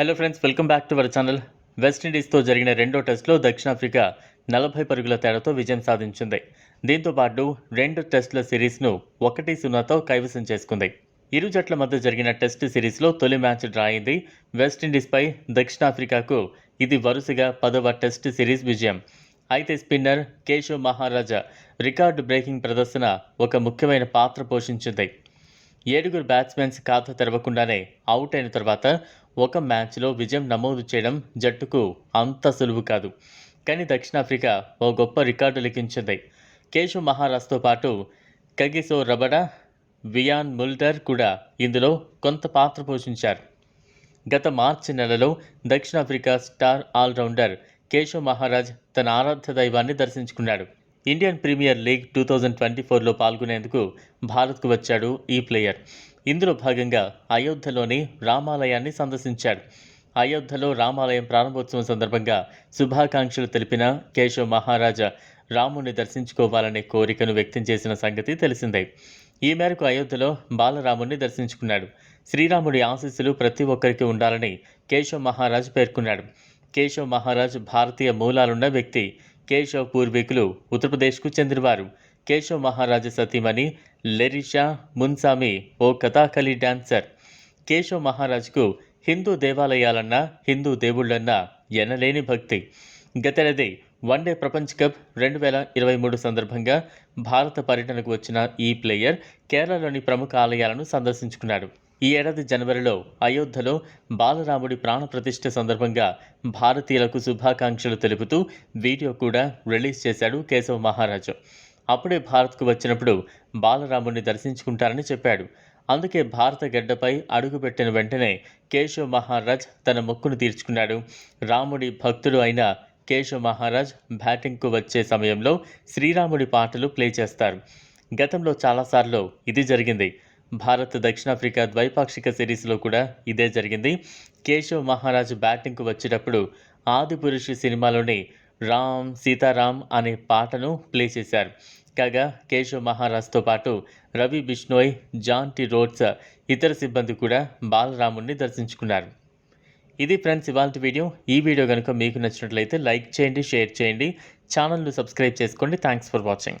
Hello friends welcome back to our channel వెస్టిండీస్తో జరిగిన రెండో టెస్ట్లో దక్షిణాఫ్రికా నలభై పరుగుల తేడాతో విజయం సాధించింది. దీంతో పాటు రెండు టెస్టుల సిరీస్ను ఒకటి సున్నాతో కైవసం చేసుకుంది. ఇరు జట్ల మధ్య జరిగిన టెస్ట్ సిరీస్లో తొలి మ్యాచ్ డ్రా అయింది. వెస్టిండీస్పై దక్షిణాఫ్రికాకు ఇది వరుసగా పదవ టెస్ట్ సిరీస్ విజయం. అయితే spinner Keshav Maharaja record breaking ప్రదర్శన ఒక ముఖ్యమైన పాత్ర పోషించింది. ఏడుగురు బ్యాట్స్మెన్స్ ఖాతా తెరవకుండానే అవుట్ అయిన తర్వాత ఒక మ్యాచ్లో విజయం నమోదు చేయడం జట్టుకు అంత సులువు కాదు. కానీ దక్షిణాఫ్రికా ఓ గొప్ప రికార్డు లిఖించింది కేశవ్ మహారాజ్తో పాటు కగిసో రబడా వియాన్ ముల్డర్ కూడా ఇందులో కొంత పాత్ర పోషించారు. గత మార్చి నెలలో దక్షిణాఫ్రికా స్టార్ ఆల్రౌండర్ కేశవ్ మహారాజ్ తన ఆరాధ్య దైవాన్ని దర్శించుకున్నాడు. Indian Premier League two thousand twenty ఫోర్లో పాల్గొనేందుకు భారత్కు వచ్చాడు ఈ ప్లేయర్. ఇందులో భాగంగా అయోధ్యలోని రామాలయాన్ని సందర్శించాడు. అయోధ్యలో రామాలయం ప్రారంభోత్సవం సందర్భంగా శుభాకాంక్షలు తెలిపిన కేశవ్ మహారాజా రాముని దర్శించుకోవాలనే కోరికను వ్యక్తం చేసిన సంగతి తెలిసిందే. ఈ మేరకు అయోధ్యలో బాలరాముని దర్శించుకున్నాడు. శ్రీరాముడి ఆశీస్సులు ప్రతి ఒక్కరికి ఉండాలని కేశవ్ మహారాజ్ పేర్కొన్నాడు. కేశవ్ మహారాజ్ భారతీయ మూలాలున్న వ్యక్తి. కేశవ్ పూర్వీకులు ఉత్తరప్రదేశ్కు చెందినవారు. కేశవ్ మహారాజ సతీమణి లెరిషా మున్సామి ఓ కథాకళి డాన్సర్. కేశవ్ మహారాజ్కు హిందూ దేవాలయాలన్నా హిందూ దేవుళ్ళన్నా ఎనలేని భక్తి. గతేడాది వన్డే ప్రపంచ కప్ రెండు వేల ఇరవై మూడు సందర్భంగా భారత పర్యటనకు వచ్చిన ఈ ప్లేయర్ కేరళలోని ప్రముఖ ఆలయాలను సందర్శించుకున్నాడు. ఈ ఏడాది జనవరిలో అయోధ్యలో బాలరాముడి ప్రాణప్రతిష్ఠ సందర్భంగా భారతీయులకు శుభాకాంక్షలు తెలుపుతూ వీడియో కూడా రిలీజ్ చేశాడు కేశవ మహారాజు. అప్పుడే భారత్కు వచ్చినప్పుడు బాలరాముడిని దర్శించుకుంటారని చెప్పాడు. అందుకే భారత గడ్డపై అడుగుపెట్టిన వెంటనే కేశవ్ మహారాజ్ తన మొక్కును తీర్చుకున్నాడు. రాముడి భక్తుడు అయిన కేశవ్ మహారాజ్ బ్యాటింగ్కు వచ్చే సమయంలో శ్రీరాముడి పాటలు ప్లే చేస్తారు. గతంలో చాలాసార్లు ఇది జరిగింది. భారత్ దక్షిణాఫ్రికా ద్వైపాక్షిక సిరీస్లో కూడా ఇదే జరిగింది. కేశవ్ మహారాజ్ బ్యాటింగ్కు వచ్చేటప్పుడు ఆదిపురుషు సినిమాలోని రామ్ సీతారాం అనే పాటను ప్లే చేశారు. కాగా కేశవ్ మహారాజ్తో పాటు Ravi Bishnoi Jonty Rhodes ఇతర సిబ్బంది కూడా బాలరాముడిని దర్శించుకున్నారు. ఇది ఫ్రెండ్స్ ఇవాళ వీడియో. ఈ వీడియో కనుక మీకు నచ్చినట్లయితే లైక్ చేయండి షేర్ చేయండి. ఛానల్ను సబ్స్క్రైబ్ చేసుకోండి. Thanks for watching.